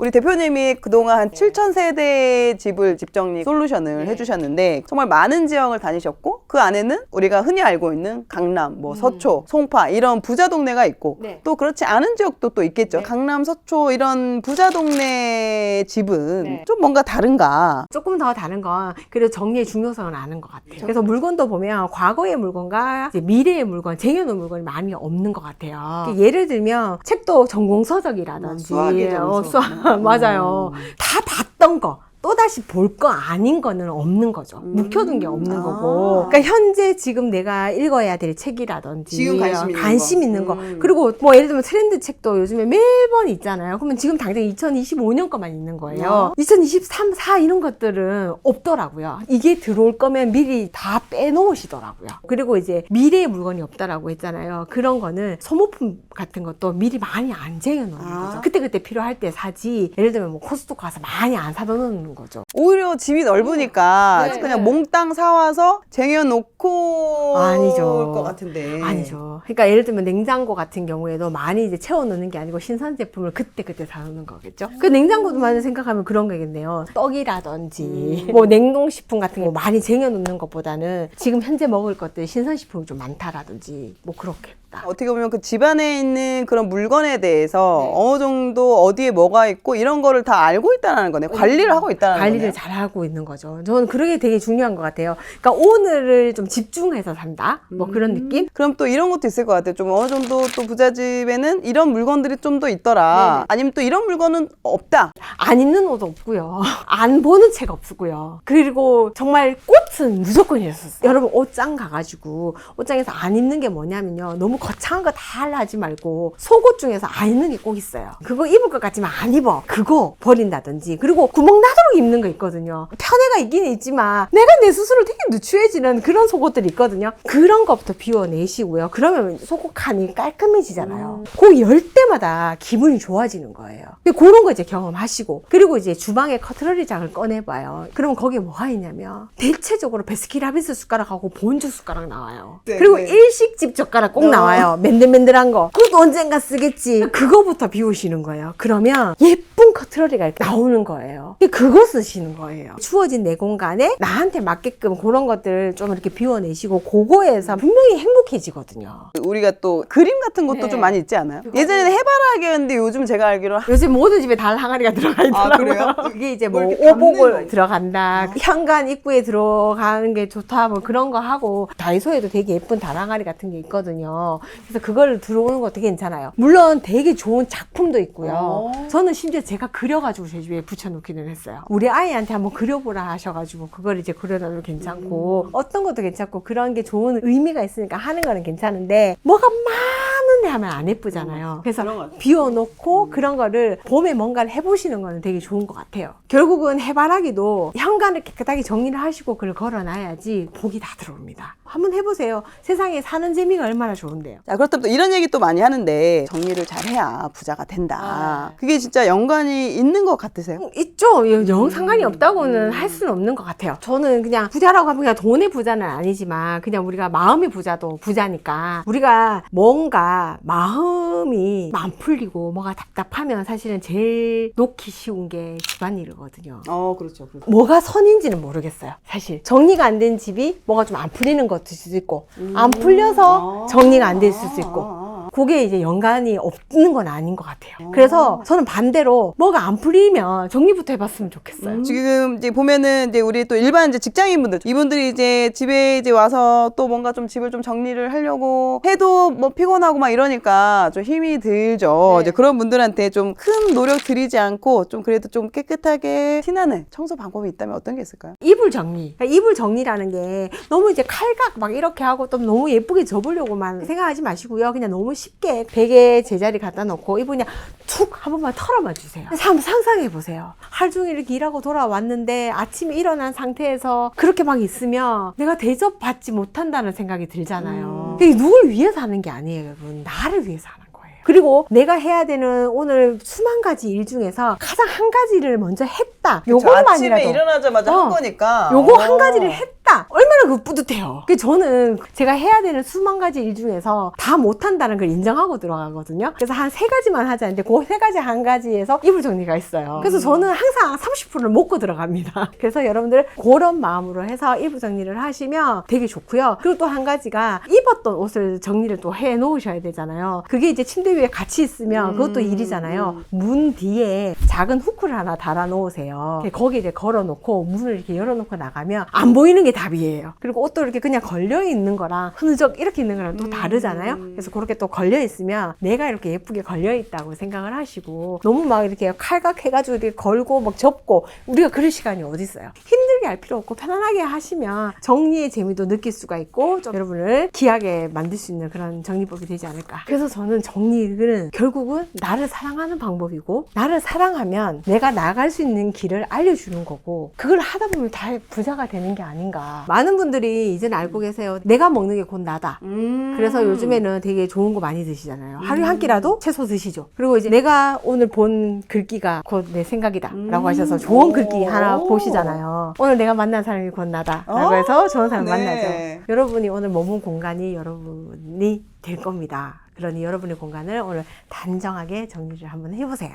우리 대표님이 그동안 한 7천 세대 집을 집정리 솔루션을 네. 해주셨는데 정말 많은 지역을 다니셨고 그 안에는 우리가 흔히 알고 있는 강남, 뭐 서초, 송파 이런 부자 동네가 있고 네. 또 그렇지 않은 지역도 또 있겠죠. 네. 강남, 서초 이런 부자 동네 집은 네. 좀 뭔가 다른가? 조금 더 다른 건 그래도 정리의 중요성을 아는 것 같아요. 그래서 물건도 보면 과거의 물건과 이제 미래의 물건, 쟁여놓은 물건이 많이 없는 것 같아요. 예를 들면 책도 전공 서적이라든지 수학의 정석. 어, 수학 맞아요. 다 봤던 거. 또다시 볼 거 아닌 거는 없는 거죠. 묵혀둔 게 없는 아. 거고. 그러니까 현재 지금 내가 읽어야 될 책이라든지. 지금 관심 있는 관심 거. 있는 거. 음. 그리고 뭐 예를 들면 트렌드 책도 요즘에 매번 있잖아요. 그러면 지금 당장 2025년 거만 있는 거예요. 아. 2023, 4 이런 것들은 없더라고요. 이게 들어올 거면 미리 다 빼놓으시더라고요. 그리고 이제 미래의 물건이 없다라고 했잖아요. 그런 거는 소모품 같은 것도 미리 많이 안 쟁여놓는 아. 거죠. 그때그때 필요할 때 사지. 예를 들면 뭐 코스트코 가서 많이 안 사놓는 거죠. 오히려 집이 넓으니까 네, 그냥 네. 몽땅 사와서 쟁여놓고 아니죠. 올것 같은데. 아니죠. 그러니까 예를 들면 냉장고 같은 경우에도 많이 이제 채워놓는 게 아니고 신선 제품을 그때그때 사놓는 거겠죠. 그 냉장고도만 생각하면 그런 거겠네요. 떡이라든지 뭐 냉동식품 같은 거 많이 쟁여놓는 것보다는 지금 현재 먹을 것들 신선식품이 좀 많다라든지 뭐 그렇 겠다. 어떻게 보면 그 집안에 있는 그런 물건에 대해서 네. 어느 정도 어디에 뭐가 있고 이런 거를 다 알고 있다는 거네. 관리를 하고 있다는 관리를 거네. 잘 하고 있는 거죠. 저는 그게 되게 중요한 것 같아요. 그러니까 오늘을 좀 집중해서 산다. 뭐 그런 느낌? 그럼 또 이런 것도 있을 것 같아요. 좀 어느 정도 또 부잣집에는 이런 물건들이 좀 더 있더라. 네네. 아니면 또 이런 물건은 없다. 안 입는 옷 없고요. 안 보는 책 없고요. 그리고 정말 꽃은 무조건 있었어요. 여러분 옷장 가가지고 옷장에서 안 입는 게 뭐냐면요. 너무 거창한 거 다 하지 말고 속옷 중에서 안 입는 게 꼭 있어요. 그거 입을 것 같지만 안 입어. 그거 버린다든지. 그리고 구멍 나도록 입는 거 있거든요. 편애가 있긴 있지만 내가 내 스스로 되게 누추해지는 그런 속옷들이 있거든요. 그런 것부터 비워내시고요. 그러면 속옷 칸이 깔끔해지잖아요. 그열 때마다 기분이 좋아지는 거예요. 그런 거 이제 경험하시고 그리고 이제 주방에 커트러리 장을 꺼내봐요. 그러면 거기에 뭐가 있냐면 대체적으로 베스킨라빈스 숟가락하고 본주 숟가락 나와요. 네, 그리고 네. 일식집 젓가락 꼭 어. 나와요. 맨들맨들한 거. 그것도 언젠가 쓰겠지. 그거부터 비우시는 거예요. 그러면 예쁜 커트러리가 이렇게 나오는 거예요. 그거 쓰시는 거예요. 추워진 내 공간에 나한테 맞게끔 그런 것들 좀 이렇게 비워내시고 그거에서 분명히 행복해지거든요. 우리가 또 그림 같은 것도 네. 좀 많이 있지 않아요? 예전에는 해바라기였는데 요즘 제가 알기로 요즘 모든 집에 달 항아리가 들어 가 있더라고요. 그래요? 이게 이제 뭐 이렇게 오복을 거. 아. 들어간다. 현관 입구에 들어가는 게 좋다. 뭐 그런 거 하고 다이소에도 되게 예쁜 달 항아리 같은 게 있거든요. 그래서 그걸 들어오는 것도 괜찮아요. 물론 되게 좋은 작품도 있고요. 어. 저는 심지어 제가 그려가지고 제 집에 붙여놓기는 했어요. 우리 아이한테 한번 그려보라 하셔가지고 그걸 이제 그려놔도 음. 괜찮고 어떤 것도 괜찮고 그런 게 좋은 의미가 있으니까 하는 거는 괜찮은데 뭐가 많은데 하면 안 예쁘잖아요. 그래서 것 같아요. 비워놓고 그런 거를 봄에 뭔가를 해보시는 거는 되게 좋은 것 같아요. 결국은 해바라기도 현관을 깨끗하게 정리를 하시고 그걸 걸어놔야지 복이 다 들어옵니다. 한번 해보세요. 세상에 사는 재미가 얼마나 좋은데요. 자, 그렇다면 또 이런 얘기 또 많이 하는데 정리를 잘 해야 부자가 된다. 아. 그게 진짜 연관이 있는 것 같으세요? 음, 있죠. 영- 영 상관이 없다고는 할 수는 없는 것 같아요. 저는 그냥 부자라고 하면 그냥 돈의 부자는 아니지만 그냥 우리가 마음의 부자도 부자니까 우리가 뭔가 마음이 안 풀리고 뭐가 답답하면 사실은 제일 놓기 쉬운 게 집안일이거든요. 어, 그렇죠. 그렇죠. 뭐가 선인지는 모르겠어요. 사실 정리가 안 된 집이 뭐가 좀 안 풀리는 것도 수도 있고 안 풀려서 아. 정리가 안 될 수도 있고 아, 아, 그게 이제 연관이 없는 건 아닌 것 같아요. 그래서 저는 반대로 뭐가 안 풀리면 정리부터 해봤으면 좋겠어요. 아. 지금 이제 보면은 이제 우리 또 일반 이제 직장인분들 이분들이 이제 집에 이제 와서 또 뭔가 좀 집을 좀 정리를 하려고 해도 뭐 피곤하고 막 이러니까 좀 힘이 들죠. 네. 이제 그런 분들한테 좀 큰 노력 들이지 않고 좀 그래도 좀 깨끗하게 티나는 청소 방법이 있다면 어떤 게 있을까요? 이불 정리. 그러니까 이불 정리라는 게 너무 이제 칼각 막 이렇게 하고 또 너무 예쁘게 접으려고만 생각하지 마시고요. 그냥 너무 쉽게 베개 제자리 갖다 놓고 그냥 툭한 번만 털어만 주세요. 그래서 한번 상상해 보세요. 하루 종일 이렇게 일하고 돌아왔는데 아침에 일어난 상태에서 그렇게 막 있으면 내가 대접받지 못한다는 생각이 들잖아요. 음. 이게 누굴 위해서 하는 게 아니에요, 여러분. 나를 위해서 하는 거예요. 그리고 내가 해야 되는 오늘 수만 가지 일 중에서 가장 한 가지를 먼저 했 다. 그쵸, 아침에 요것만이라도 일어나자마자 어. 한 거니까. 요거 어. 한 가지를 했다 했다. 얼마나 그 뿌듯해요. 그 저는 제가 해야 되는 수만 가지 일 중에서 다 못한다는 걸 인정하고 들어가거든요. 그래서 한 세 가지만 하자는데 그 세 가지 한 가지에서 이불 정리가 있어요. 그래서 저는 항상 30%를 먹고 들어갑니다. 그래서 여러분들 그런 마음으로 해서 이불 정리를 하시면 되게 좋고요. 그리고 또 한 가지가 입었던 옷을 정리를 또 해 놓으셔야 되잖아요. 그게 이제 침대 위에 같이 있으면 그것도 음, 일이잖아요. 문 뒤에 작은 후크를 하나 달아 놓으세요. 거기 이제 걸어 놓고 문을 이렇게 열어 놓고 나가면 안 보이는 게 답이에요. 그리고 옷도 이렇게 그냥 걸려 있는 거랑 흐느적 이렇게 있는 거랑 또 음. 다르잖아요. 그래서 그렇게 또 걸려 있으면 내가 이렇게 예쁘게 걸려 있다고 생각을 하시고 너무 막 이렇게 칼각 해가지고 이렇게 걸고 막 접고 우리가 그럴 시간이 어디 있어요? 힘들게 할 필요 없고 편안하게 하시면 정리의 재미도 느낄 수가 있고 좀 여러분을 귀하게 만들 수 있는 그런 정리법이 되지 않을까. 그래서 저는 정리는 결국은 나를 사랑하는 방법이고 나를 사랑하면 내가 나갈 수 있는 길을 알려주는 거고 그걸 하다 보면 다 부자가 되는 게 아닌가. 많은 분들이 이제는 알고 계세요. 내가 먹는 게 곧 나다. 음. 그래서 요즘에는 되게 좋은 거 많이 드시잖아요. 하루에 한 끼라도 채소 드시죠. 그리고 이제 내가 오늘 본 글귀가 곧 내 생각이다. 라고 음. 하셔서 좋은 글귀 하나 오. 보시잖아요. 오늘 내가 만난 사람이 곧 나다. 라고 어, 해서 좋은 사람 네. 만나죠. 여러분이 오늘 머문 공간이 여러분이 될 겁니다. 그러니 여러분의 공간을 오늘 단정하게 정리를 한번 해보세요.